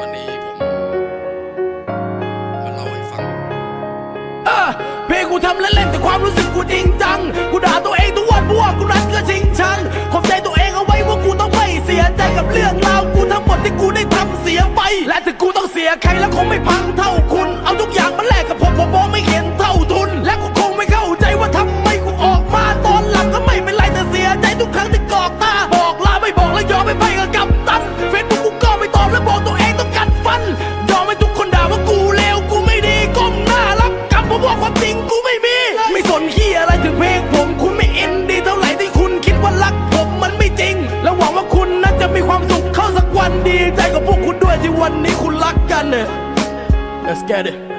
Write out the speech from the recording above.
วันนี้ผมมาเล่าให้ฟังเออเพลงกูทำเล่นๆแต่ความรู้สึกกูจริงจัง กูด่าตัวเองทุกวันเพราะว่ากูรักเธอชิงชังขอบใจตัวเองเอาไว้ว่ากูต้องไม่เสียใจกับเรื่องราวกูทั้งหมดที่กูได้ทำเสียไป และถึงกูต้องเสียใครแล้วคงไม่พังเท่า Let's get it